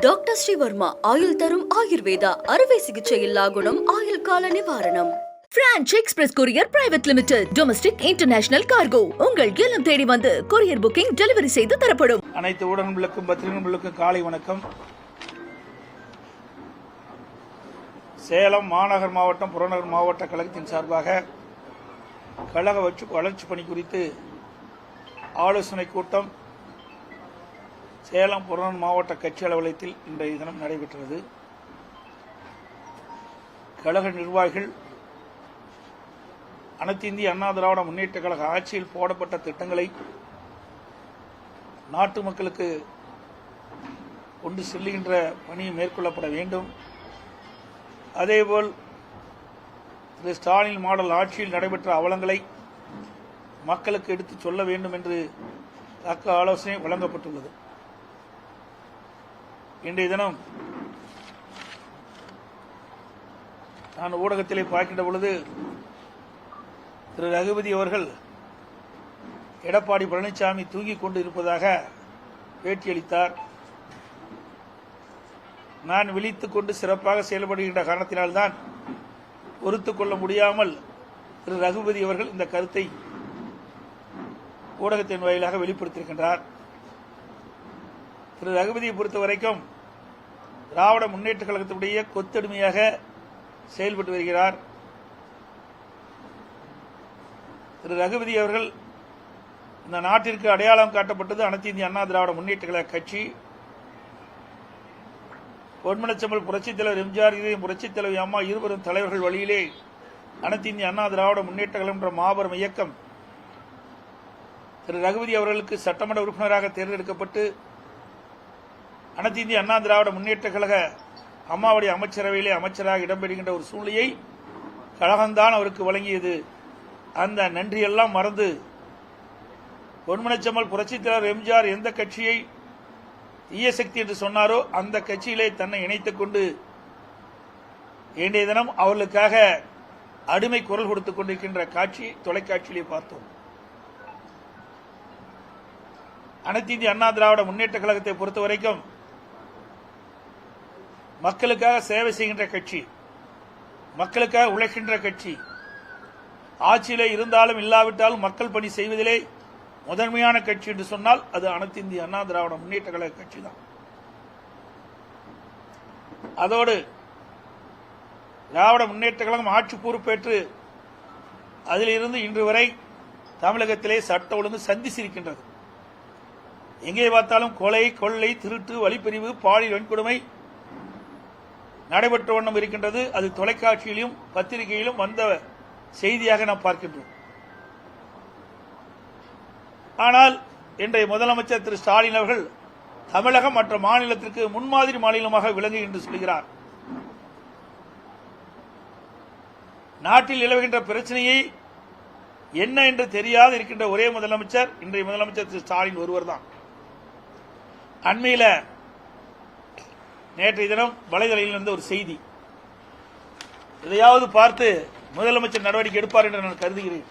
Doctor Sreevarma ஆயுள் தரும் ஆயுர்வேதா அறுவை சிகிச்சை இல்லா குணம் ஆயுள் கால நிவாரணம். Branch express courier private limited domestic international cargo உங்கள் இல்லம் தேடி வந்து கொரியர் புக்கிங் டெலிவரி செய்து தரப்படும். அனைத்து ஊடகங்களுக்கும் பத்திரிகைகளுக்கும் காலை வணக்கம். சேலம் மாநகர் மாவட்டம் புறநகர் மாவட்ட கழகத்தின் சார்பாக கழக வச்சு வளர்ச்சி பணி குறித்து ஆலோசனை கூட்டம் சேலம் புறநன் மாவட்ட கட்சி அலுவலகத்தில் இன்றைய தினம் நடைபெற்றது. கழக நிர்வாகிகள் அனைத்து இந்திய அண்ணா திராவிட முன்னேற்ற கழக ஆட்சியில் போடப்பட்ட திட்டங்களை நாட்டு மக்களுக்கு கொண்டு செல்லுகின்ற பணி மேற்கொள்ளப்பட வேண்டும். அதேபோல் திரு ஸ்டாலின் மாடல் ஆட்சியில் நடைபெற்ற அவலங்களை மக்களுக்கு எடுத்துச் சொல்ல வேண்டும் என்று தக்க ஆலோசனை வழங்கப்பட்டுள்ளது. இன்றைய தினம் நான் ஊடகத்திலே பார்க்கின்ற பொழுது திரு ரகுபதி அவர்கள் எடப்பாடி பழனிசாமி தூங்கிக் கொண்டு இருப்பதாக பேட்டியளித்தார். நான் விழித்துக் கொண்டு சிறப்பாக செயல்படுகின்ற காரணத்தினால்தான் பொறுத்துக்கொள்ள முடியாமல் திரு ரகுபதி அவர்கள் இந்த கருத்தை ஊடகத்தின் வாயிலாக வெளிப்படுத்தியிருக்கின்றார். திரு ரகுபதியை பொறுத்த வரைக்கும் திராவிட முன்னேற்ற கழகத்தினுடைய கொத்தடிமையாக செயல்பட்டு வருகிறார். திரு ரகுபதி அவர்கள் இந்த நாட்டிற்கு அடையாளம் காட்டப்பட்டது அனைத்து இந்திய அண்ணா திராவிட முன்னேற்ற கழக கட்சி. பொன்மனச்சம்பல் புரட்சித் தலைவர் எம்ஜிஆர் இதயம் புரட்சித் தலைவர் அம்மா இருவரும் தலைவர்கள் வழியிலே அனைத்து இந்திய அண்ணா திராவிட முன்னேற்ற கழகம் என்ற மாபெரும் இயக்கம் திரு ரகுபதி அவர்களுக்கு சட்டமன்ற உறுப்பினராக தேர்ந்தெடுக்கப்பட்டு அனைத்து இந்திய அண்ணா திராவிட முன்னேற்ற கழக அம்மாவுடைய அமைச்சரவையிலே அமைச்சராக இடம்பெறுகின்ற ஒரு சூழ்நிலையை கழகம்தான் அவருக்கு வழங்கியது. அந்த நன்றியெல்லாம் மறந்து பொன்மனச்சம்மல் புரட்சித் தலைவர் எம்ஜிஆர் எந்த கட்சியை தீயசக்தி என்று சொன்னாரோ அந்த கட்சியிலே தன்னை இணைத்துக் கொண்டு இன்றைய தினம் அவர்களுக்காக அடிமை குரல் கொடுத்துக் கொண்டிருக்கின்ற காட்சி தொலைக்காட்சியிலே பார்த்தோம். அனைத்து இந்திய அண்ணா திராவிட முன்னேற்ற கழகத்தை பொறுத்த வரைக்கும் மக்களுக்காக சேவை செய்கின்ற கட்சி மக்களுக்காக உழைக்கின்ற கட்சி ஆட்சியிலே இருந்தாலும் இல்லாவிட்டாலும் மக்கள் பணி செய்வதிலே முதன்மையான கட்சி என்று சொன்னால் அது அனைத்து இந்திய அண்ணா திராவிட முன்னேற்ற கழக கட்சி தான் அதோடு திராவிட முன்னேற்ற கழகம் ஆட்சி பொறுப்பேற்று அதிலிருந்து இன்று வரை தமிழகத்திலே சட்ட ஒழுங்கு சந்திச்சிருக்கின்றது. எங்கே பார்த்தாலும் கொலை கொள்ளை திருட்டு வழிப்பிரிவு பாலியல் வன்கொடுமை நடைபெற்ற வண்ணம் இருக்கின்றது. அது தொலைக்காட்சியிலும் பத்திரிகையிலும் வந்த செய்தியாக நாம் பார்க்கின்றோம். ஆனால் இன்றைய முதலமைச்சர் திரு ஸ்டாலின் அவர்கள் தமிழகம் மற்ற மாநிலத்திற்கு முன்மாதிரி மாநிலமாக விளங்கு என்று சொல்கிறார். நாட்டில் நிலவுகின்ற பிரச்சனையை என்ன என்று தெரியாது இருக்கின்ற ஒரே முதலமைச்சர் இன்றைய முதலமைச்சர் திரு ஸ்டாலின் ஒருவர் தான் அண்மையில் நேற்றைய தினம் வலைதளையில் இருந்த ஒரு செய்தி. இதையாவது பார்த்து முதலமைச்சர் நடவடிக்கை எடுப்பார் என்று நான் கருதுகிறேன்.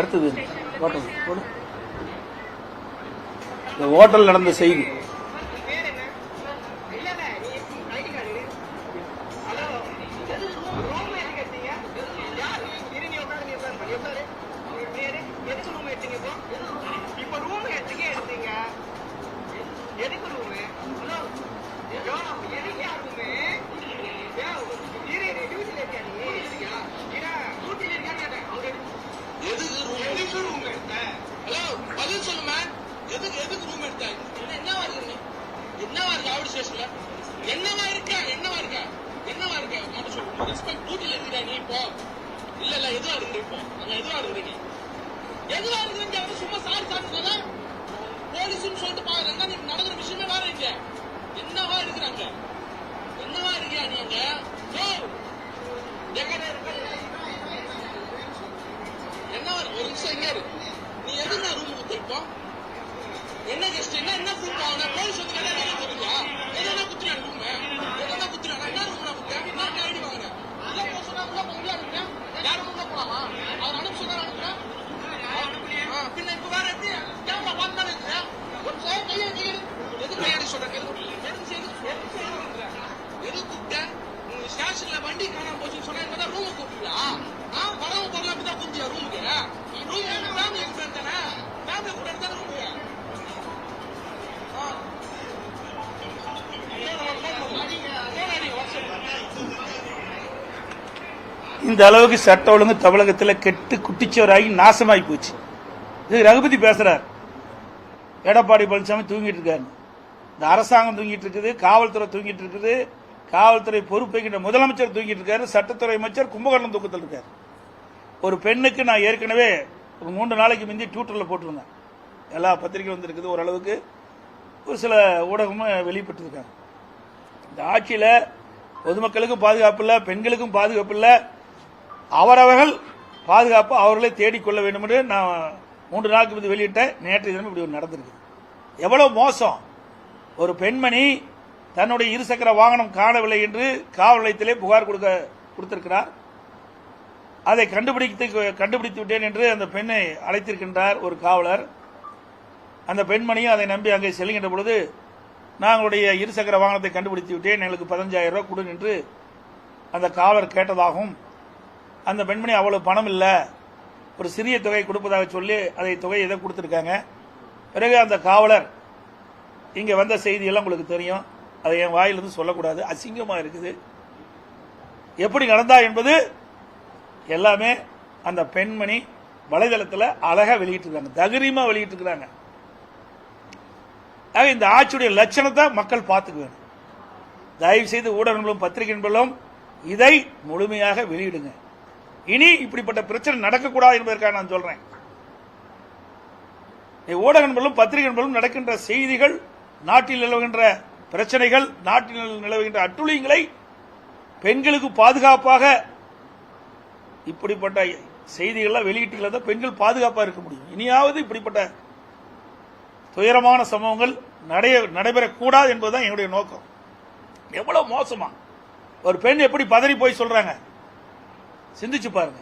அடுத்தது ஹோட்டல் இந்த ஹோட்டல் நடந்த செய்தி. என்னவா இருக்கு என்னவா இருக்கு ஆவடி ஸ்டேஷன்ல என்னவா இருக்கா என்னவா இருக்கா என்னவா இருக்கா மட்டும் சொல்லு ரெஸ்பெக்ட் டியூட்டில இருக்கிற நீ இப்போ. இல்ல இல்ல எதுவா இருக்கு இப்போ? அங்க எதுவா இருக்கு நீ? எதுவா இருக்குங்க அவரு சும்மா சாரி சாப்பிட்டு போலீஸ்னு சொல்லிட்டு பாக்குறாங்க நீ நடக்கிற விஷயமே வேற இங்க. என்னவா இருக்கிறாங்க என்னவா இருக்கியா நீ அங்க? இருக்க? என்னவா ஒரு நிமிஷம் இங்க இருக்கு நீ எதுனா ரூம் கொடுத்த என்ன கெஸ்ட்னா என்ன ப்ரூஃப் ஃபுட் போலீஸ் வந்து கேட்டா என்ன சொல்லுங்க எதனா குத்துறான் ரூம் எதனா குத்துறான் என்ன ரூம் நான் என்ன ஐடி வாங்குறேன். உள்ள போக சொன்னா உள்ள போக முடியாது யாரும் உள்ள போலாமா? அவர் அனுப்பி சொன்னா அனுப்புறேன். பின்ன இப்ப வேற எப்படி? கேமரா பார்த்தாலே இருக்கிறேன் ஒரு சைடு கையை வச்சுக்கிட்டு எது கையடி சொல்றேன்? எது எதுக்கு எதுக்கு? கூப்பிட்டேன்? உங்க ஸ்டேஷன்ல வண்டி காணாம போச்சுன்னு சொன்னா என்ன ரூம் கூப்பிட்டீங்களா இந்த அளவுக்கு சட்ட ஒழுங்கு தமிழகத்தில் கெட்டு குட்டிச்சவராகி நாசமாகி போச்சு. இது ரகுபதி பேசுறார். எடப்பாடி பழனிசாமி தூங்கிட்டு இருக்காரு. இந்த அரசாங்கம் தூங்கிட்டு இருக்குது காவல்துறை தூங்கிட்டு இருக்குது காவல்துறை பொறுப்பேற்கின்ற முதலமைச்சர் தூங்கிட்டு இருக்காரு சட்டத்துறை அமைச்சர் கும்பகர்ணம் தூக்கத்தில் இருக்காரு. ஒரு பெண்ணுக்கு நான் ஏற்கனவே ஒரு மூன்று நாளைக்கு முந்தி ட்விட்டரில் போட்டிருந்தேன். எல்லா பத்திரிகையும் வந்திருக்குது ஓரளவுக்கு. ஒரு சில ஊடகமும் வெளிப்பட்டிருக்காங்க. இந்த ஆட்சியில் பொதுமக்களுக்கும் பாதுகாப்பு இல்லை பெண்களுக்கும் பாதுகாப்பு இல்லை அவரவர்கள் பாதுகாப்பு அவர்களே தேடிக்கொள்ள வேண்டும் என்று நான் மூன்று நாளுக்கு முந்தி வெளியிட்ட நேற்று தினம் இப்படி ஒன்று நடந்திருக்கு. எவ்வளவு மோசம். ஒரு பெண்மணி தன்னுடைய இருசக்கர வாகனம் காணவில்லை என்று காவல் நிலையத்திலே புகார் கொடுக்க கொடுத்திருக்கிறார். அதை கண்டுபிடித்து கண்டுபிடித்து விட்டேன் என்று அந்த பெண்ணை அழைத்திருக்கின்றார் ஒரு காவலர். அந்த பெண்மணியும் அதை நம்பி அங்கே செல்கின்ற பொழுது நாங்களுடைய இருசக்கர வாகனத்தை கண்டுபிடித்து விட்டேன். எங்களுக்கு பதினஞ்சாயிரம் ரூபா கொடு என்று அந்த காவலர் கேட்டதாகவும் அந்த பெண்மணி அவ்வளவு பணம் இல்லை. ஒரு சிறிய தொகை கொடுப்பதாக சொல்லி அதை தொகை எதை கொடுத்துருக்காங்க. பிறகு அந்த காவலர் இங்கே வந்த செய்தியெல்லாம் உங்களுக்கு தெரியும். அதை என் வாயிலிருந்து சொல்லக்கூடாது. அசிங்கமாக இருக்குது. எப்படி நடந்தா என்பது எல்லாமே அந்த பெண்மணி வலைதளத்தில் அழகாக வெளியிட்டிருக்காங்க. தகரியமாக வெளியிட்டிருக்கிறாங்க. ஆக இந்த ஆட்சியுடைய லட்சணத்தை மக்கள் பார்த்துக்க வேணும் தயவு செய்து ஊடகங்களும் பத்திரிகை நண்பர்களும் இதை முழுமையாக வெளியிடுங்க. இனி இப்படிப்பட்ட பிரச்சனை நடக்கக்கூடாது என்பதற்காக நான் சொல்றேன். ஊடக நண்பர்களும் பத்திரிகை நண்பர்களும் நடக்கின்ற செய்திகள் நாட்டில் நிலவுகின்ற பிரச்சனைகள் நாட்டில் நிலவுகின்ற அட்டுழியங்களை பெண்களுக்கு பாதுகாப்பாக இப்படிப்பட்ட செய்திகள்லாம் வெளியிட்டுள்ள தான் பெண்கள் பாதுகாப்பாக இருக்க முடியும். இனியாவது இப்படிப்பட்ட துயரமான சம்பவங்கள் நடைய நடைபெறக்கூடாது என்பதுதான் என்னுடைய நோக்கம். எவ்வளவு மோசமா. ஒரு பெண் எப்படி பதறி போய் சொல்றாங்க? சிந்திச்சு பாருங்க.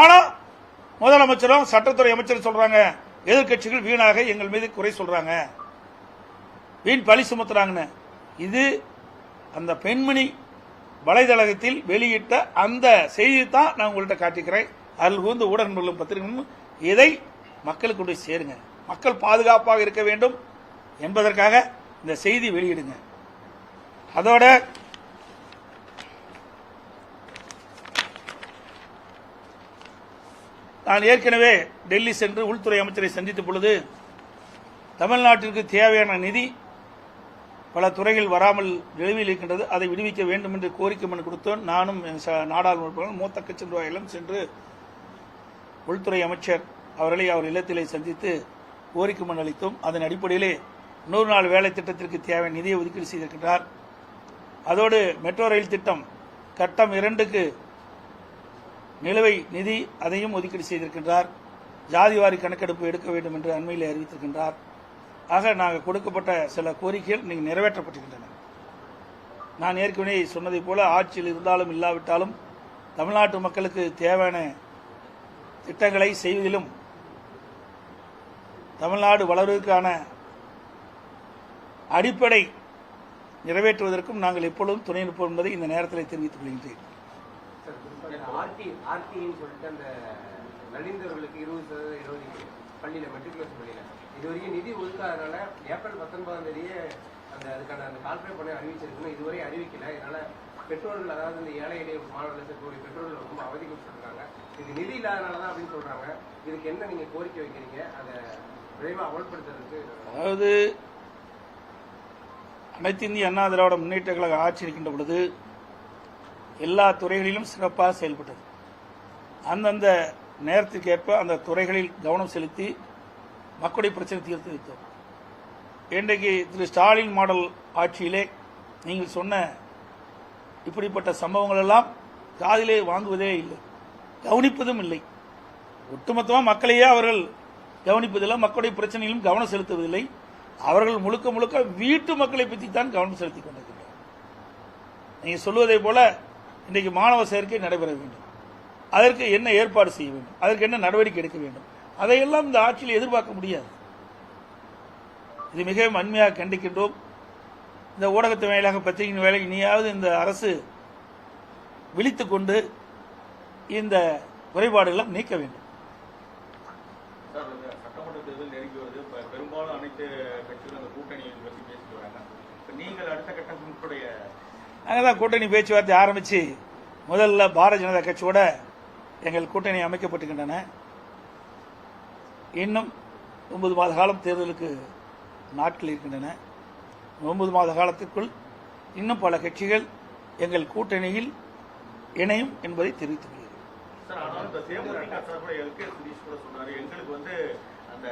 ஆனா முதலமைச்சரும் சட்டத்துறை அமைச்சரும் சொல்றாங்க எதிர்க்கட்சிகள் வீணாக எங்கள் மீது குறை சொல்றாங்க. வீண் பழி சுமத்துறாங்கன்னு. இது அந்த பெண்மணி வலைதளத்தில் வெளியிட்ட அந்த செய்தியை தான் நான் உங்கள்கிட்ட காட்டிக்கிறேன். அதில் வந்து ஊடகங்களும் பத்திரிகைகளும் இதை மக்களுக்கு கொண்டு சேருங்க. மக்கள் பாதுகாப்பாக இருக்க வேண்டும் என்பதற்காக இந்த செய்தி வெளியிடுங்க. அதோட நான் ஏற்கனவே டெல்லி சென்று உள்துறை அமைச்சரை சந்தித்த பொழுது தமிழ்நாட்டிற்கு தேவையான நிதி பல துறைகள் வராமல் நிலுவையில் இருக்கின்றது. அதை விடுவிக்க வேண்டும் என்று கோரிக்கை மனு கொடுத்தோம். நானும் நாடாளுமன்ற மூத்த கட்சி நிர்வாகிகளும் சென்று உள்துறை அமைச்சர் அவர்களை அவர் இல்லத்திலே சந்தித்து கோரிக்கை மனு அளித்தோம். அதன் அடிப்படையிலே நூறு நாள் வேலை திட்டத்திற்கு தேவையான நிதியை ஒதுக்கீடு செய்திருக்கின்றார். அதோடு மெட்ரோ ரயில் திட்டம் கட்டம் இரண்டுக்கு நிலுவை நிதி அதையும் ஒதுக்கீடு செய்திருக்கின்றார். ஜாதிவாரி கணக்கெடுப்பு எடுக்க வேண்டும் என்று அண்மையில் அறிவித்திருக்கின்றார். ஆக நாங்கள் கொடுக்கப்பட்ட சில கோரிக்கைகள் நீங்கள் நிறைவேற்றப்பட்டிருக்கின்றன. நான் ஏற்கனவே சொன்னதைப் போல ஆட்சியில் இருந்தாலும் இல்லாவிட்டாலும் தமிழ்நாட்டு மக்களுக்கு தேவையான திட்டங்களை செய்வதிலும் தமிழ்நாடு வளர்வதற்கான அடிப்படை நிறைவேற்றுவதற்கும் நாங்கள் எப்பொழுதும் துணை நிற்போம் என்பதை இந்த நேரத்தில் தெரிவித்துக் கொள்கின்றேன். ஆர்டி ஆர்டின்னு சொல்லிட்டு அந்த நலிந்தவர்களுக்கு இருபது சதவீதம் இருபது பள்ளியில் மெட்ரிகுலேஷன் பள்ளியில் இது வரைக்கும் நிதி ஒதுக்காதனால ஏப்ரல் பத்தொன்பதாம் தேதியே அந்த அதுக்கான அந்த கால்குலேட் பண்ணி அறிவிச்சிருக்குன்னு இதுவரை அறிவிக்கல. இதனால பெற்றோர்கள் அதாவது இந்த ஏழை எளிய மாணவர்கள் இருக்கக்கூடிய பெற்றோர்கள் ரொம்ப அவதிக்கப்பட்டிருக்காங்க இது நிதி இல்லாதனால தான் அப்படின்னு சொல்றாங்க. இதுக்கு என்ன நீங்க கோரிக்கை வைக்கிறீங்க? அதை விரைவாக அமல்படுத்துறதுக்கு அதாவது அனைத்து இந்திய அண்ணா திராவிட முன்னேற்ற கழக ஆட்சி இருக்கின்ற பொழுது எல்லா துறைகளிலும் சிறப்பாக செயல்பட்டது. அந்தந்த நேரத்திற்கேற்ப அந்த துறைகளில் கவனம் செலுத்தி மக்களுடைய பிரச்சனை தீர்த்து வைத்தோம். இன்றைக்கு திரு ஸ்டாலின் மாடல் ஆட்சியிலே நீங்கள் சொன்ன இப்படிப்பட்ட சம்பவங்கள் எல்லாம் காதிலே வாங்குவதே இல்லை. கவனிப்பதும் இல்லை. ஒட்டுமொத்தமாக மக்களையே அவர்கள் கவனிப்பதில்லை மக்களுடைய பிரச்சனையிலும் கவனம் செலுத்துவதில்லை. அவர்கள் முழுக்க முழுக்க வீட்டு மக்களை பற்றி தான் கவனம் செலுத்திக் கொண்டிருக்கிறார் நீங்கள் சொல்வதை போல இன்றைக்கு மாணவர் சேர்க்கை நடைபெற வேண்டும். அதற்கு என்ன ஏற்பாடு செய்ய வேண்டும்? அதற்கு என்ன நடவடிக்கை எடுக்க வேண்டும்? அதையெல்லாம் இந்த ஆட்சியில் எதிர்பார்க்க முடியாது. இது மிகவும் அண்மையாக கண்டிக்கின்றோம். இந்த ஊடகத்தின் வேலையாக பத்திரிகையின் வேலை இனியாவது இந்த அரசு விழித்துக்கொண்டு இந்த குறைபாடுகளை நீக்க வேண்டும் சார் இந்த சட்டமன்ற தேர்தல் நெருங்கி வருது இப்ப பெரும்பாலும் அனைத்து கட்சிகளும் அந்த கூட்டணியை பற்றி பேசிட்டு வராங்க இப்ப நீங்கள் அடுத்த கட்டம் உங்களுடைய அங்கே தான் கூட்டணி பேச்சுவார்த்தை ஆரம்பித்து முதல்ல பாரதிய ஜனதா கட்சியோட எங்கள் கூட்டணி அமைக்கப்பட்டுகின்றன இன்னும் ஒன்பது மாத காலம் தேர்தலுக்கு நாட்கள் இருக்கின்றன. ஒன்பது மாத காலத்திற்குள் இன்னும் பல கட்சிகள் எங்கள் கூட்டணியில் இணையும் என்பதை தெரிவித்துக் அந்த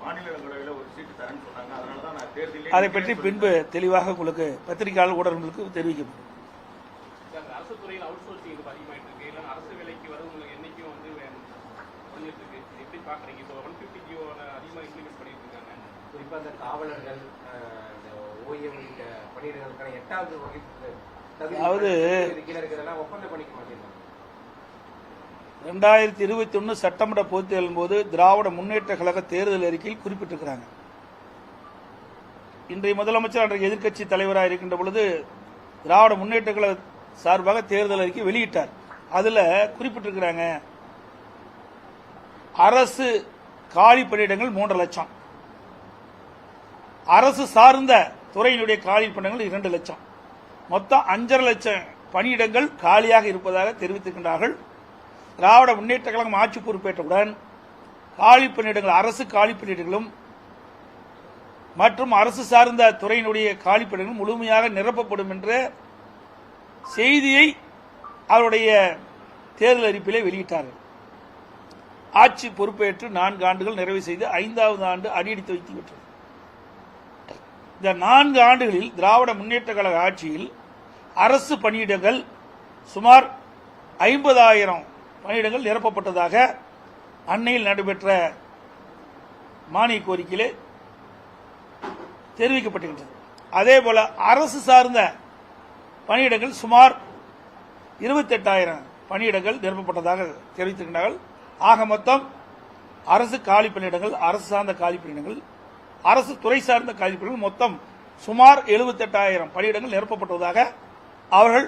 மாநிலங்களவையில் ஒரு சீட்டு தரேன்னு சொன்னாங்க. அதனால தான் நான் தேர்தலே அதை பற்றி பின்பு தெளிவாக உங்களுக்கு பத்திரிகையாளர் ஊடகங்களுக்கு தெரிவிக்கப்படும். சார் அரசு துறையில் அவுட் சோர்சிங் இது அதிகமாயிட்டு இருக்கு. அரசு வேலைக்கு வரவங்க எண்ணிக்கையும் வந்து குறைஞ்சிட்டு இருக்கு. எப்படி பாக்குறீங்க? இப்போ ஒன் ஃபிஃப்டி ஜியோ அதிகமாக இம்ப்ளிமெண்ட் பண்ணிட்டு இருக்காங்க. இந்த காவலர்கள் இந்த ஓய்வு பணியிடங்களுக்கான எட்டாவது தகுதி அதாவது- இது கீழே இருக்கிறதெல்லாம் ஒப்பந்தம் பண்ணிக்க மாட்டேங்கிறாங்க. ரெண்டாயிரத்தி இருபத்தி ஒன்று சட்டமன்ற பொதுத் தேர்தலின் போது திராவிட முன்னேற்ற கழக தேர்தல் அறிக்கையில் குறிப்பிட்டிருக்கிறாங்க. இன்றைய முதலமைச்சர் அன்றைய எதிர்க்கட்சி தலைவராக இருக்கின்ற பொழுது திராவிட முன்னேற்ற கழக சார்பாக தேர்தல் அறிக்கை வெளியிட்டார். அதில் குறிப்பிட்டிருக்கிறாங்க அரசு காலி பணியிடங்கள் மூன்று லட்சம். அரசு சார்ந்த துறையினுடைய காலி பணியிடங்கள் இரண்டு லட்சம். மொத்தம் அஞ்சரை லட்சம் பணியிடங்கள் காலியாக இருப்பதாக தெரிவித்திருக்கின்றார்கள். திராவிட முன்னேற்ற கழகம் ஆட்சி பொறுப்பேற்றவுடன் காலி பணியிடங்கள் அரசு காலி பணியிடங்களும் மற்றும் அரசு சார்ந்த துறையினுடைய காலி பணியிடங்களும் முழுமையாக நிரப்பப்படும் என்ற செய்தியை அவருடைய தேர்தல் அறிப்பிலே வெளியிட்டார்கள். ஆட்சி பொறுப்பேற்று நான்கு ஆண்டுகள் நிறைவு செய்து ஐந்தாவது ஆண்டு அடியெடுத்து வைத்து விட்டது. இந்த நான்கு ஆண்டுகளில் திராவிட முன்னேற்ற கழக ஆட்சியில் அரசு பணியிடங்கள் சுமார் ஐம்பதாயிரம் பணியிடங்கள் நிரப்பப்பட்டதாக அன்னையில் நடைபெற்ற மானிய கோரிக்கையிலே தெரிவிக்கப்பட்டிருக்கிறது அதே போல அரசு சார்ந்த பணியிடங்கள் சுமார் இருபத்தெட்டாயிரம் பணியிடங்கள் நிரப்பப்பட்டதாக தெரிவித்திருக்கிறார்கள். ஆக மொத்தம் அரசு காலி பணியிடங்கள் அரசு சார்ந்த காலி பணியிடங்கள் அரசு துறை சார்ந்த காலி பணியிடங்கள் மொத்தம் சுமார் எழுபத்தெட்டாயிரம் பணியிடங்கள் நிரப்பப்பட்டதாக அவர்கள்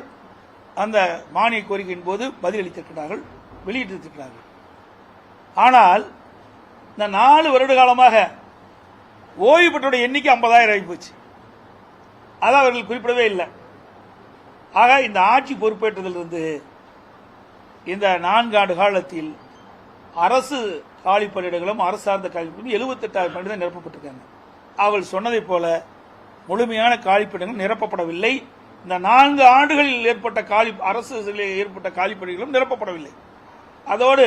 அந்த மானிய கோரிக்கையின் போது பதிலளித்திருக்கிறார்கள். வெளியிட்டிருக்கிறார்கள். ஆனால் இந்த நாலு வருட காலமாக ஓய்வு பெற்றோருடைய எண்ணிக்கை ஐம்பதாயிரம் ஆகி போச்சு. அதை அவர்கள் குறிப்பிடவே இல்லை. ஆக இந்த ஆட்சி பொறுப்பேற்றதிலிருந்து இந்த நான்கு ஆண்டு காலத்தில் அரசு காலி பணியிடங்களும் அரசு சார்ந்த காலி பணியிடம் எழுபத்தெட்டாயிரம் பணியிடம் நிரப்பப்பட்டிருக்காங்க. அவள் சொன்னதைப் போல முழுமையான காலிப்பணிகளும் நிரப்பப்படவில்லை. இந்த நான்கு ஆண்டுகளில் ஏற்பட்ட காலி அரசு ஏற்பட்ட காலிப்பணிகளும் நிரப்பப்படவில்லை. அதோடு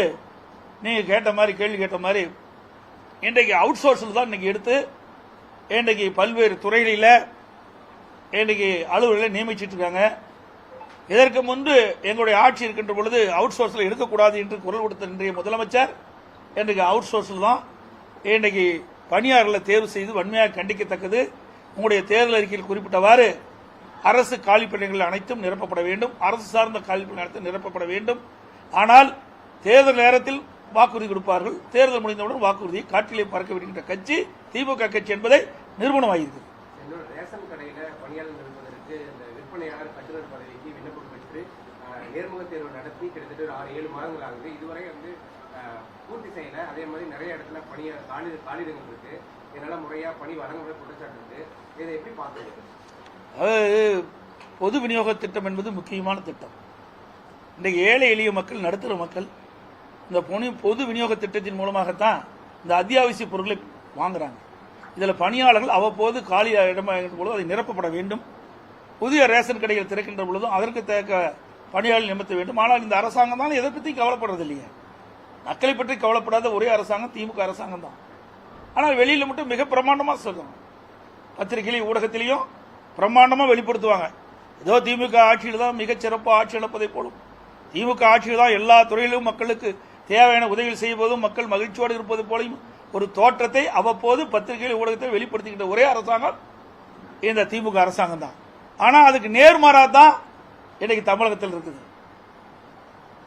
நீங்கள் கேட்ட மாதிரி கேள்வி கேட்ட மாதிரி இன்றைக்கு அவுட் சோர்ஸில் தான் இன்றைக்கி எடுத்து இன்றைக்கு பல்வேறு துறைகளில் இன்றைக்கி அலுவலர்களை நியமிச்சிட்ருக்காங்க இதற்கு முன்பு எங்களுடைய ஆட்சி இருக்கின்ற பொழுது அவுட் சோர்ஸில் எடுக்கக்கூடாது என்று குரல் கொடுத்த இன்றைய முதலமைச்சர் இன்றைக்கு அவுட் சோர்ஸில் தான் இன்றைக்கு பணியாளர்களை தேர்வு செய்து வன்மையாக கண்டிக்கத்தக்கது. உங்களுடைய தேர்தல் அறிக்கையில் குறிப்பிட்டவாறு அரசு காலிப்பணிகள் அனைத்தும் நிரப்பப்பட வேண்டும். அரசு சார்ந்த காலிப்பணி அனைத்தும் நிரப்பப்பட வேண்டும். ஆனால் தேர்தல் நேரத்தில் வாக்குறுதி கொடுப்பார்கள். தேர்தல் முடிந்தவுடன் வாக்குறுதியை காற்றிலே பறக்க விடுகின்ற கட்சி திமுக கட்சி என்பதை நிறுவனமாகிறது இன்னொரு ரேஷன் கடையில பணியாளர் நிறுவனத்திற்கு இந்த விற்பனையாளர் கட்டுநர் பதவிக்கு விண்ணப்பம் பெற்று நேர்முக தேர்வு நடத்தி கிட்டத்தட்ட ஒரு ஆறு ஏழு மாதங்கள் ஆகுது இதுவரை வந்து பூர்த்தி செய்யல. அதே மாதிரி நிறைய இடத்துல பணிய காலி காலிடங்கள் இருக்கு. இதனால முறையா பணி வழங்கப்பட குற்றச்சாட்டு இருக்கு. இதை எப்படி பார்க்குறது? அதாவது பொது விநியோக திட்டம் என்பது முக்கியமான திட்டம். இன்றைக்கு ஏழை எளிய மக்கள் நடுத்தர மக்கள் இந்த பொனி- பொது விநியோக திட்டத்தின் மூலமாகத்தான் இந்த அத்தியாவசிய பொருட்களை வாங்குறாங்க. இதில் பணியாளர்கள் அவ்வப்போது காலி இடமாகின்ற பொழுது அதை நிரப்பப்பட வேண்டும். புதிய ரேஷன் கடைகள் திறக்கின்ற பொழுதும் அதற்கு தேக்க பணியாளர்கள் நிமித்த வேண்டும். ஆனால் இந்த அரசாங்கம் தான் எதை பற்றி கவலைப்படுறது இல்லையா. மக்களை பற்றி கவலைப்படாத ஒரே அரசாங்கம் திமுக அரசாங்கம் தான். ஆனால் வெளியில் மட்டும் மிக பிரமாண்டமாக சொல்லுவாங்க பத்திரிகையிலையும் ஊடகத்திலையும் பிரம்மாண்டமாக வெளிப்படுத்துவாங்க. ஏதோ திமுக ஆட்சியில் தான் மிகச்சிறப்பாக ஆட்சி இழப்பதை போலும் திமுக ஆட்சியில் தான் எல்லா துறையிலும் மக்களுக்கு தேவையான உதவிகள் செய்வதும் மக்கள் மகிழ்ச்சியோடு இருப்பது போலையும் ஒரு தோற்றத்தை அவ்வப்போது பத்திரிகையில் ஊடகத்தில் வெளிப்படுத்துகின்ற ஒரே அரசாங்கம் இந்த திமுக அரசாங்கம் தான். ஆனால் அதுக்கு நேர்மாறாக தான் இன்னைக்கு தமிழகத்தில் இருக்குது.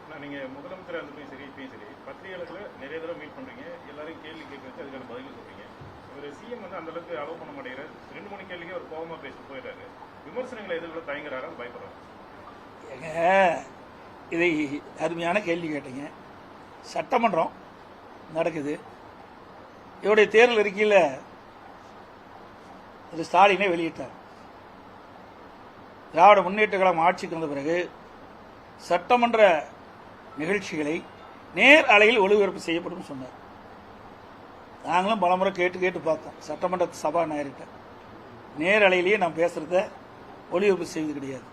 நான் நீங்க முதலமைச்சர் அந்த போய் சரி இப்பயும் சரி. பத்திரிகையாளர்களை நிறைய தடவை மீட் பண்றீங்க. எல்லாரையும் கேள்வி கேட்க வச்சு அதுக்கான பதில் சொல்றீங்க. ஒரு சிஎம் வந்து அந்த அளவுக்கு அலோவ் பண்ண மாட்டேங்கிறார். ரெண்டு மூணு கேள்விக்கே ஒரு கோபமா பேசிட்டு போயிடுறாரு. விமர்சனங்களை எதிர்கொள்ள தயங்குறாரா? பயப்படுறாரு? ஏங்க இதை அருமையான கேள்வி கேட்டீங்க. சட்டமன்றம் நடக்குது. இவருடைய தேர்தல் அறிக்கையில் திரு ஸ்டாலினை வெளியிட்டார். திராவிட முன்னேற்ற கழகம் ஆட்சிக்கு வந்த பிறகு சட்டமன்ற நிகழ்ச்சிகளை நேர் அலையில் ஒளிபரப்பு செய்யப்படும் சொன்னார். நாங்களும் பலமுறை கேட்டு கேட்டு பார்த்தோம். சட்டமன்ற சபாநாயகர்கிட்ட நேர் அலையிலேயே நான் பேசுறத ஒளிபரப்பு செய்வது கிடையாது.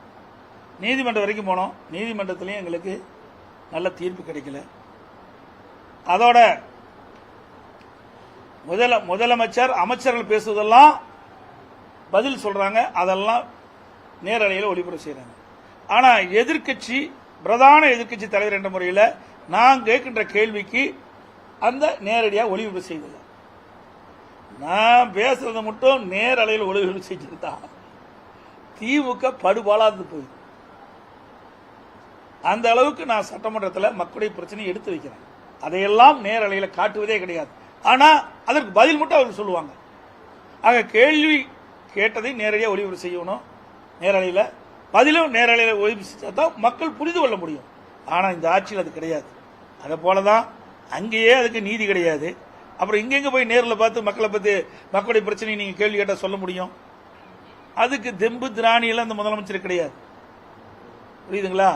நீதிமன்றம் வரைக்கும் போனோம். நீதிமன்றத்திலையும் எங்களுக்கு நல்ல தீர்ப்பு கிடைக்கல. அதோட முதல முதலமைச்சர் அமைச்சர்கள் பேசுவதெல்லாம் பதில் சொல்றாங்க. அதெல்லாம் நேரலையில் ஒளிபரப்பு செய்கிறாங்க ஆனா எதிர்க்கட்சி பிரதான எதிர்க்கட்சி தலைவர் என்ற முறையில் நான் கேட்கின்ற கேள்விக்கு அந்த நேரடியாக ஒளிபரப்பு செய்தது. நான் பேசுறதை மட்டும் நேரலையில் ஒளிபரப்பு செஞ்சிருந்தா திமுக படுபாலாது போயிடுது அந்த அளவுக்கு நான் சட்டமன்றத்தில் மக்களுடைய பிரச்சனையை எடுத்து வைக்கிறேன். அதையெல்லாம் நேரலையில் காட்டுவதே கிடையாது. ஆனால் அதற்கு பதில் மட்டும் அவர்கள் சொல்லுவாங்க. ஆக கேள்வி கேட்டதை நேரடியாக ஒளிபரப்பு செய்யணும். நேரலையில் பதிலும் நேரலையில் ஒளிபரப்பு செஞ்சா தான் மக்கள் புரிந்து கொள்ள முடியும். ஆனால் இந்த ஆட்சியில் அது கிடையாது. அதை போல தான் அங்கேயே அதுக்கு நீதி கிடையாது. அப்புறம் இங்கெங்கே போய் நேரில் பார்த்து மக்களை பற்றி மக்களுடைய பிரச்சனையை நீங்கள் கேள்வி கேட்டால் சொல்ல முடியும்? அதுக்கு தெம்பு திராணியெல்லாம் அந்த முதலமைச்சர் கிடையாது. புரியுதுங்களா?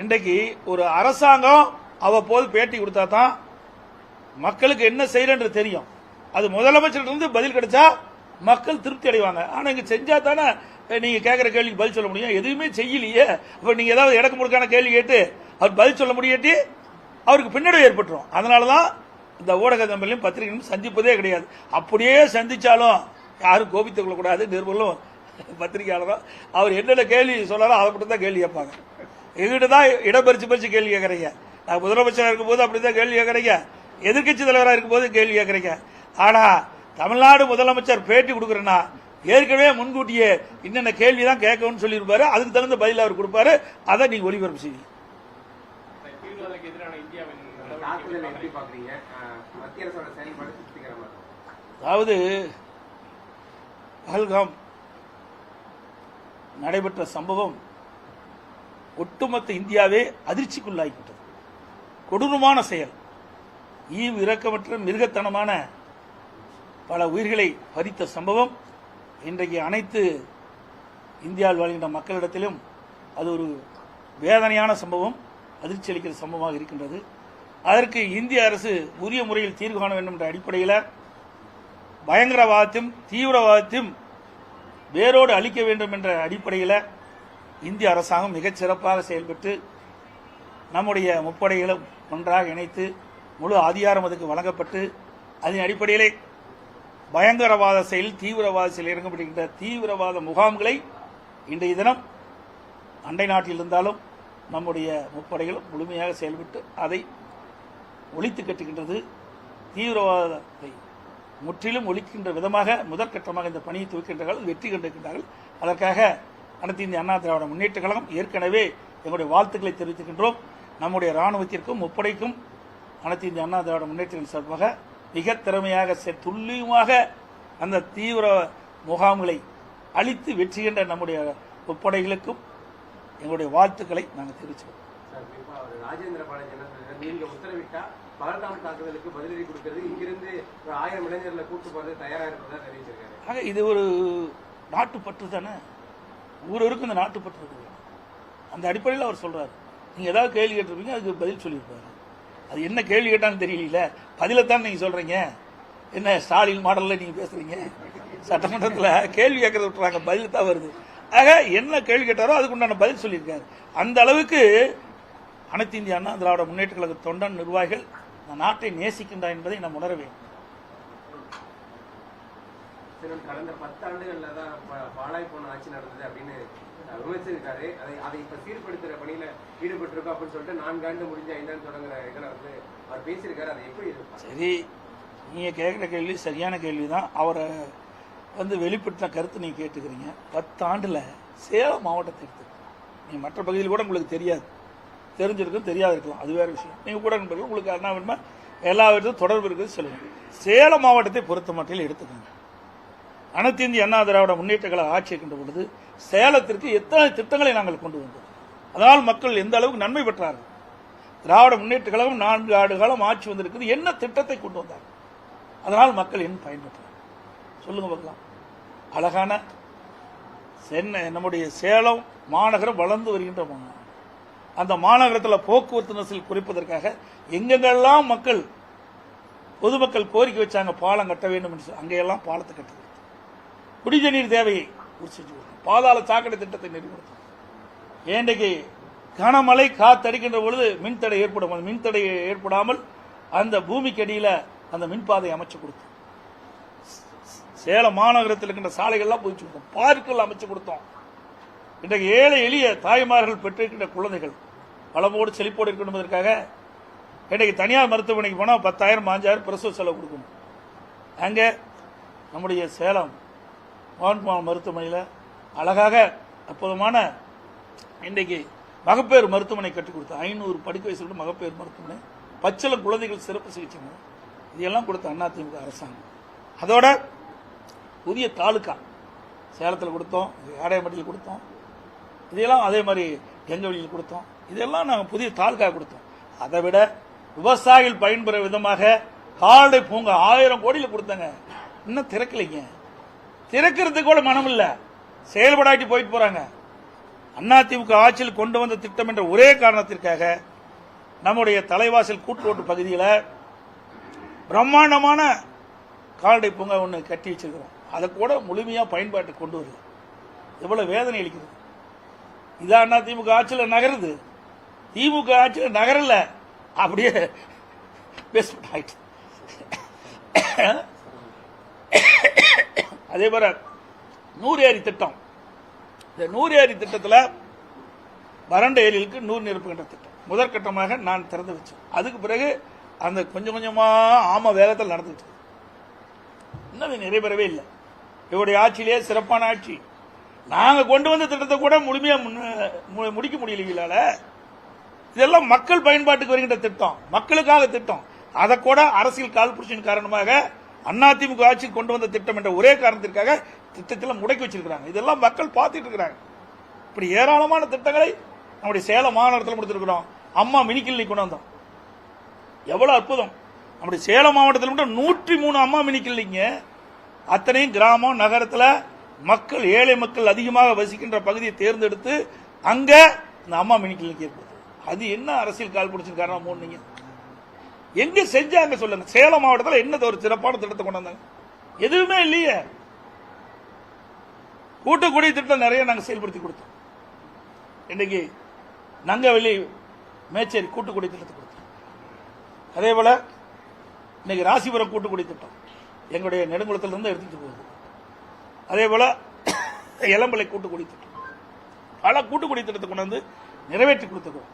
இன்றைக்கு ஒரு அரசாங்கம் அவ்வப்போது பேட்டி கொடுத்தா தான் மக்களுக்கு என்ன செய்யறன்று தெரியும். அது முதலமைச்சர்கிட்ட இருந்து பதில் கிடைச்சா மக்கள் திருப்தி அடைவாங்க. ஆனா இங்க செஞ்சா தானே நீங்க கேட்கிற கேள்விக்கு பதில் சொல்ல முடியும். எதுவுமே செய்யலையே. அப்ப நீங்க ஏதாவது இடக்கு முடுக்கான கேள்வி கேட்டு அவர் பதில் சொல்ல முடியாட்டி அவருக்கு பின்னடைவு ஏற்பட்டுரும். அதனாலதான் இந்த ஊடக தம்பிலையும் பத்திரிகையும் சந்திப்பதே கிடையாது. அப்படியே சந்திச்சாலும் யாரும் கோபித்துக் கொள்ளக்கூடாது. நிருபர்களும் பத்திரிகையாளரும் அவர் என்னென்ன கேள்வி சொன்னாலும் அதை மட்டும் தான் கேள்வி கேட்பாங்க. எங்கிட்ட தான் இடப்பறிச்சு பறிச்சு கேள்வி கேட்கறீங்க. நான் முதலமைச்சராக இருக்கும்போது அப்படிதான் கேள்வி கேட்குறீங்க. எதிர்க்கட்சி தலைவராக இருக்கும்போது கேள்வி கேட்குறீங்க. ஆனா தமிழ்நாடு முதலமைச்சர் பேட்டி கொடுக்குறேன்னா ஏற்கனவே முன்கூட்டியே என்னென்ன கேள்வி தான் கேட்கணும்னு சொல்லியிருப்பாரு. அதுக்கு தகுந்த பதில் அவர் கொடுப்பாரு. அதை நீங்க ஒளிபரப்பு செய்வீங்க அதாவது பஹல்காம் நடைபெற்ற சம்பவம் ஒட்டுமொத்த இந்தியாவே அதிர்ச்சிக்குள்ளாகிவிட்டது கொடூரமான செயல். ஈவு இரக்கமற்ற மிருகத்தனமான பல உயிர்களை பறித்த சம்பவம். இன்றைக்கு அனைத்து இந்தியாவில் வாழ்கின்ற மக்களிடத்திலும் அது ஒரு வேதனையான சம்பவம் அதிர்ச்சி அளிக்கிற சம்பவமாக இருக்கின்றது. அதற்கு இந்திய அரசு உரிய முறையில் தீர்வு காண வேண்டும் என்ற அடிப்படையில் பயங்கரவாதத்தையும் தீவிரவாதத்தையும் வேரோடு அழிக்க வேண்டும் என்ற அடிப்படையில் இந்திய அரசாங்கம் மிகச் சிறப்பாக செயல்பட்டு நம்முடைய முப்படைகளும் ஒன்றாக இணைத்து முழு அதிகாரம் அதுக்கு வழங்கப்பட்டு அதன் அடிப்படையிலே பயங்கரவாத செயல் தீவிரவாத செயல் இறங்கப்படுகின்ற தீவிரவாத முகாம்களை இன்றைய தினம் அண்டை நாட்டில் இருந்தாலும் நம்முடைய முப்படைகளும் முழுமையாக செயல்பட்டு அதை ஒழித்து கட்டுகின்றது. தீவிரவாதத்தை முற்றிலும் ஒழிக்கின்ற விதமாக முதற்கட்டமாக இந்த பணியை துவக்கின்றார்கள் வெற்றி கண்டிருக்கின்றார்கள். அதற்காக அனைத்து இந்திய அண்ணா திராவிட முன்னேற்ற கழகம் ஏற்கனவே எங்களுடைய வாழ்த்துக்களை தெரிவித்துக்கின்றோம் நம்முடைய ராணுவத்திற்கும் முப்படைக்கும் அனைத்து இந்திய அண்ணா திராவிட முன்னேற்றங்கள் சார்பாக மிக திறமையாக துல்லியமாக அந்த தீவிர முகாம்களை அழித்து வெற்றிகின்ற நம்முடைய முப்படைகளுக்கும் எங்களுடைய வாழ்த்துக்களை நாங்கள் தெரிவிச்சுக்கிறோம். ராஜேந்திர பாலாஜி என்ன சொல்றாரு? நீங்க உத்தரவிட்டா பகல்காம் தாக்குதலுக்கு பதிலடி கொடுக்கறது இங்கிருந்து ஒரு ஆயிரம் இளைஞர்களை கூட்டு போறது தயாரா இருப்பதா தெரிவிச்சிருக்காரு. ஆக இது ஒரு நாட்டுப்பற்று தானே? ஊரவருக்கும் இந்த நாட்டுப்பற்று இருக்குது அந்த அடிப்படையில் அவர் சொல்றாரு. நீங்கள் ஏதாவது கேள்வி கேட்டிருப்பீங்க அதுக்கு பதில் சொல்லியிருப்பாரு. அது என்ன கேள்வி கேட்டான்னு தெரியல பதிலைத்தான் நீங்கள் சொல்கிறீங்க என்ன ஸ்டாலின் மாடலில் நீங்கள் பேசுகிறீங்க சட்டமன்றத்தில் கேள்வி கேட்கறது விட்டுறாங்க பதில் தான் வருது. ஆக என்ன கேள்வி கேட்டாரோ அதுக்கு உண்டான பதில் சொல்லியிருக்காரு. அந்த அளவுக்கு அனைத்து இந்திய அண்ணா திராவிட முன்னேற்ற கழக தொண்டன் நிர்வாகிகள் இந்த நாட்டை நேசிக்கின்றார் என்பதை நாம் உணர வேண்டும். கடந்த பத்தாண்டுகளில் தான் ப- போன ஆட்சி நடந்தது அப்படின்னு விமர்சிருக்காரு அதை அதை இப்ப சீர்படுத்துற பணியில ஈடுபட்டிருக்கோம் அப்படின்னு சொல்லிட்டு நான்காண்டு முடிஞ்ச ஐந்தாண்டு தொடங்குற இதுல வந்து அவர் பேசியிருக்காரு. அதை எப்படி இருக்கும் சரி நீங்க கேட்குற கேள்வி சரியான கேள்வி தான் அவரை வந்து வெளிப்படுத்தின கருத்து நீங்க கேட்டுக்கிறீங்க. பத்து ஆண்டுல சேலம் மாவட்டத்தை எடுத்துக்கலாம் நீங்க மற்ற பகுதியில் கூட உங்களுக்கு தெரியாது. தெரிஞ்சிருக்கும் தெரியாது இருக்கலாம் அது வேற விஷயம். நீங்க கூட நண்பர்கள் உங்களுக்கு என்ன வேணுமா எல்லா விதத்தும் தொடர்பு இருக்குது சொல்லுங்க. சேலம் மாவட்டத்தை பொறுத்த மட்டில் எடுத்துக்கோங்க. அனைத்து இந்திய அண்ணா திராவிட முன்னேற்ற கழக ஆட்சி இருக்கின்ற பொழுது சேலத்திற்கு எத்தனை திட்டங்களை நாங்கள் கொண்டு வந்தோம். அதனால் மக்கள் எந்த அளவுக்கு நன்மை பெற்றார்கள். திராவிட முன்னேற்ற கழகம் நான்கு ஆண்டு காலம் ஆட்சி வந்திருக்குது. என்ன திட்டத்தை கொண்டு வந்தார்? அதனால் மக்கள் என்ன பயன்பெற்றார் சொல்லுங்க பார்க்கலாம். அழகான சென்னை நம்முடைய சேலம் மாநகரம் வளர்ந்து வருகின்ற மாநகரம் அந்த மாநகரத்தில் போக்குவரத்து நெரிசல் குறைப்பதற்காக எங்கெங்கெல்லாம் மக்கள் பொதுமக்கள் கோரிக்கை வச்சாங்க பாலம் கட்ட வேண்டும் என்று அங்கேயெல்லாம் பாலத்தை கட்டுறது. கொடுத்தோம் குடிநீர் தேவையை பூர்த்தி செஞ்சு பாதாள சாக்கடை திட்டத்தை நெறிப்படுத்தும் ஏண்டைக்கு கனமழை காத்தடிக்கின்ற பொழுது மின்தடை ஏற்படும். அந்த மின்தடை ஏற்படாமல் அந்த பூமிக்கு அடியில் அந்த மின்பாதை அமைச்சு கொடுத்தோம். சேலம் மாநகரத்தில் இருக்கின்ற சாலைகள்லாம் புதிச்சு கொடுத்தோம். பார்க்குகள் அமைச்சு கொடுத்தோம். இன்றைக்கு ஏழை எளிய தாய்மார்கள் பெற்றிருக்கின்ற குழந்தைகள் வளமோடு செழிப்போடு இருக்கணும் இன்றைக்கு தனியார் மருத்துவமனைக்கு போனால் பத்தாயிரம் பாஞ்சாயிரம் பிரசவ செலவு கொடுக்கணும் அங்கே நம்முடைய சேலம் மோகன்குமார் மருத்துவமனையில் அழகாக அற்புதமான இன்றைக்கு மகப்பேறு மருத்துவமனை கட்டி கொடுத்தோம் ஐநூறு படுக்க வயசுல மகப்பேறு மருத்துவமனை. பச்சில குழந்தைகள் சிறப்பு சிகிச்சை. மையம். இதெல்லாம் கொடுத்த அதிமுக அரசாங்கம். அதோட புதிய தாலுக்கா சேலத்தில் கொடுத்தோம் ஆடையம்பட்டியில் கொடுத்தோம். இதையெல்லாம் அதே மாதிரி கெங்கவெளியில் கொடுத்தோம். இதெல்லாம் நாங்கள் புதிய தாலுக்கா கொடுத்தோம். அதை விட விவசாயிகள் பயன்பெற விதமாக கால்நடை பூங்கா ஆயிரம் கோடியில் கொடுத்தாங்க. இன்னும் திறக்கலைங்க. திறக்கிறதுக்கு கூட மனம் இல்லை செயல்படாட்டி போயிட்டு போறாங்க. அதிமுக ஆட்சியில் கொண்டு வந்த திட்டம் என்ற ஒரே காரணத்திற்காக நம்முடைய தலைவாசல் கூட்டுரோட்டு பகுதியில் பிரம்மாண்டமான கால்நடை பூங்கா ஒன்று கட்டி வச்சிருக்கிறோம். அதை கூட முழுமையாக பயன்பாட்டை கொண்டு வருது. எவ்வளோ வேதனை அளிக்குது. இதான் திமுக ஆட்சியில் நகருது. திமுக ஆட்சியில் நகரல. அப்படியே பேஸ்மெண்ட் ஆயிடுச்சு அதே மாதிரி நூறு ஏரி திட்டம் இந்த நூறு ஏரி திட்டத்தில் வறண்ட ஏரிகளுக்கு நூறு நிரப்புகின்ற திட்டம். முதற்கட்டமாக நான் திறந்து வச்சேன். அதுக்கு பிறகு அந்த கொஞ்சம் கொஞ்சமாக ஆம வேகத்தில் நடந்துட்டு இன்னும் அது நிறைவேறவே இல்லை. இவருடைய ஆட்சியிலேயே சிறப்பான ஆட்சி. நாங்கள் கொண்டு வந்த திட்டத்தை கூட முழுமையாக முன்ன- மு- முடிக்க முடியல இதெல்லாம் மக்கள் பயன்பாட்டுக்கு வருகின்ற திட்டம். மக்களுக்காக திட்டம். அதை கூட அரசியல் கால்புரிச்சின் காரணமாக அதிமுக ஆட்சி கொண்டு வந்த திட்டம் என்ற ஒரே காரணத்திற்காக திட்டத்தில் முடக்கி வச்சிருக்கிறாங்க. இதெல்லாம் மக்கள் பார்த்துட்டு இருக்கிறாங்க. இப்படி ஏராளமான திட்டங்களை நம்முடைய சேலம் மாநகரத்தில் முடித்திருக்கிறோம். அம்மா மினி கிளினிக் கொண்டு வந்தோம் எவ்வளோ அற்புதம். நம்முடைய சேலம் மாவட்டத்தில் மட்டும் நூற்றி மூணு அம்மா மினி கிளினிங்க அத்தனையும் கிராமம் நகரத்தில் மக்கள் ஏழை மக்கள் அதிகமாக வசிக்கின்ற பகுதியை தேர்ந்தெடுத்து அங்கே இந்த அம்மா மினி கிளினிக் இருக்குது அது என்ன அரசியல் கால் பிடிச்சிருக்காரு காரணம் போனீங்க எங்க செஞ்சாங்க சொல்லுங்க. சேலம் மாவட்டத்தில் என்ன ஒரு சிறப்பான திட்டத்தை கொண்டு வந்தாங்க எதுவுமே இல்லையே. கூட்டுக்குடி திட்டம் நிறைய நாங்கள் செயல்படுத்தி கொடுத்தோம். இன்னைக்கு நங்கவெளி மேச்சேரி கூட்டுக்குடி திட்டத்தை கொடுத்தோம். அதே போல இன்னைக்கு ராசிபுரம் கூட்டுக்குடி திட்டம் எங்களுடைய நெடுங்குளத்திலிருந்து எடுத்துட்டு போகுது. அதே போல இளம்பலை கூட்டுக்குடி திட்டம். பல கூட்டுக்குடி திட்டத்தை கொண்டு வந்து நிறைவேற்றி கொடுத்துக்கிறோம்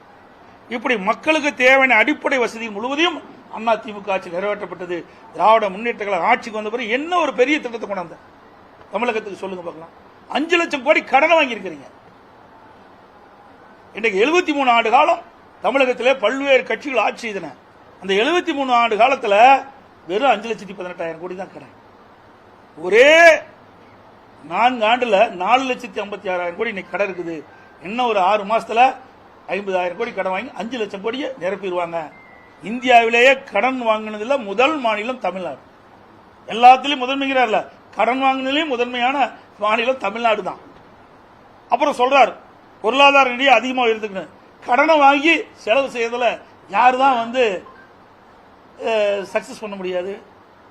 இப்படி மக்களுக்கு தேவையான அடிப்படை வசதி முழுவதையும் அண்ணா திமுக ஆட்சி நிறைவேற்றப்பட்டது. திராவிட முன்னேற்ற கழக ஆட்சிக்கு வந்த பிறகு என்ன ஒரு பெரிய திட்டத்தை கொண்டாந்த தமிழகத்துக்கு சொல்லுங்க பார்க்கலாம். அஞ்சு லட்சம் கோடி கடனை வாங்கியிருக்கிறீங்க. இன்றைக்கு எழுபத்தி மூணு ஆண்டு காலம் தமிழகத்தில் பல்வேறு கட்சிகள் ஆட்சி செய்தன. அந்த எழுபத்தி மூணு ஆண்டு காலத்துல வெறும் அஞ்சு லட்சத்தி பதினெட்டாயிரம் கோடி தான் கடன் ஒரே நான்கு ஆண்டுல நாலு லட்சத்தி ஐம்பத்தி ஆறாயிரம் கோடி இன்னைக்கு கடன் இருக்குது. இன்னும் ஒரு ஆறு மாசத்துல ஐம்பதாயிரம் கோடி கடன் வாங்கி அஞ்சு லட்சம் கோடியை நிரப்பிடுவாங்க. இந்தியாவிலேயே கடன் வாங்கினதுல முதல் மாநிலம் தமிழ்நாடு. எல்லாத்துலயும் முதன்மைங்கிறார்ல. கடன் வாங்கினதுலயும் முதன்மையான மாநிலம் தமிழ்நாடு தான். அப்புறம் சொல்றார் பொருளாதார நிதி அதிகமாக உயர்த்துக்கணும் கடனை வாங்கி செலவு செய்யறதுல யார் தான் வந்து சக்சஸ் பண்ண முடியாது.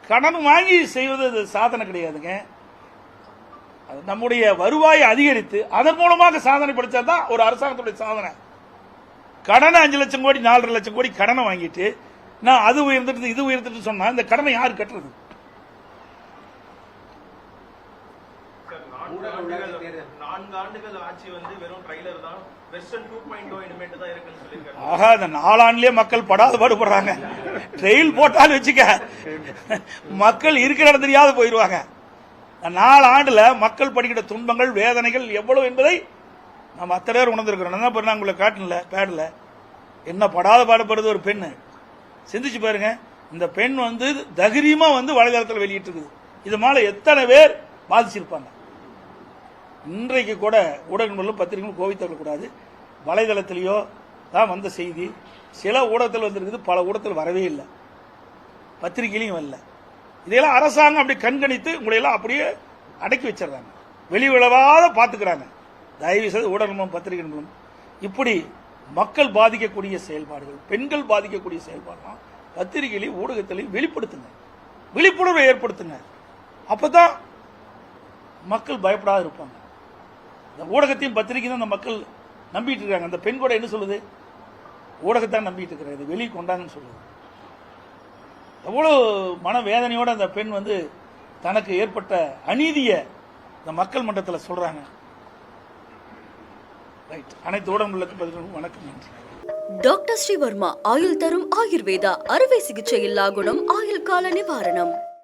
கடன் வாங்கி செய்வது அது சாதனை கிடையாதுங்க. அது நம்முடைய வருவாயை அதிகரித்து அதன் மூலமாக சாதனை படித்தா தான் ஒரு அரசாங்கத்துடைய சாதனை. கடனை அஞ்சு லட்சம் கோடி நாலரை லட்சம் கோடி கடனை வாங்கிட்டு நான் அது உயர்ந்துட்டு இது உயர்ந்துட்டு சொன்னா இந்த கடனை யார் கட்டுறது சார் நான்கு ஊடக ஆண்டுகள் உள்ளாட்சி தேர்தல். நான்கு ஆண்டுகள் ஆட்சி வந்து வெறும் ட்ரைலர் தான். வெர்ஷன் டூ பாயிண்ட் இனிமேட்டு தான் இருக்குன்னு சொல்லியிருக்காரு ஆகா இந்த நாளாண்டுலயே மக்கள் படாத பாடுபடுறாங்க. ட்ரெயில் போட்டாலும் வச்சுக்க. மக்கள் இருக்கிற இடம் தெரியாத போயிடுவாங்க நாலு ஆண்டுல மக்கள் படிக்கிற துன்பங்கள் வேதனைகள் எவ்வளவு என்பதை நம்ம அத்தனை பேர் உணர்ந்திருக்கிறோம். தான் பாருங்க உங்களை காட்டல பேடல? என்ன படாத பாடுபடுது ஒரு பெண்ணு? சிந்திச்சு பாருங்க. இந்த பெண் வந்து தைரியமா வந்து வலைதளத்தில் வெளியிட்டு இருக்குது இது மேல எத்தனை பேர் பாதிச்சிருப்பாங்க? இன்றைக்கு கூட ஊடகங்களும் பத்திரிகைகளும் கோவை கூடாது. வலைதளத்திலேயோ தான் வந்த செய்தி. சில ஊடகத்தில் வந்திருக்குது பல ஊடகத்தில் வரவே இல்லை. பத்திரிகையிலையும் வரல. இதையெல்லாம் அரசாங்கம் அப்படி கண்கணித்து உங்களையெல்லாம் அப்படியே அடக்கி வச்சிடுறாங்க. வெளி விழவாத பார்த்துக்கிறாங்க. தயவு செய்து ஊடகங்களும் பத்திரிகைகளும் இப்படி மக்கள் பாதிக்கக்கூடிய செயல்பாடுகள் பெண்கள் பாதிக்கக்கூடிய செயல்பாடுலாம் பத்திரிகையிலையும் ஊடகத்திலையும் வெளிப்படுத்துங்க. விழிப்புணர்வை ஏற்படுத்துங்க. அப்போ தான் மக்கள் பயப்படாத இருப்பாங்க. ஊடகத்தையும் பத்திரிக்கை தான் அந்த மக்கள் நம்பிட்டு இருக்காங்க. அந்த பெண் கூட என்ன சொல்லுது? ஊடகத்தான் நம்பிட்டு இருக்கிறாங்க. வெளி வெளியே கொண்டாங்கன்னு சொல்லுது. எவ்வளவு மனவேதனையோட அந்த பெண் வந்து தனக்கு ஏற்பட்ட அநீதியை இந்த மக்கள் மன்றத்தில் சொல்றாங்க. ரைட். அனைத்து ஊடகங்களுக்கு பதிலும் வணக்கம் நன்றி. டாக்டர் ஸ்ரீவர்மா ஆயுள் தரும் ஆயுர்வேதா அறுவை சிகிச்சை இல்லா குணம் ஆயுள் கால நிவாரணம்.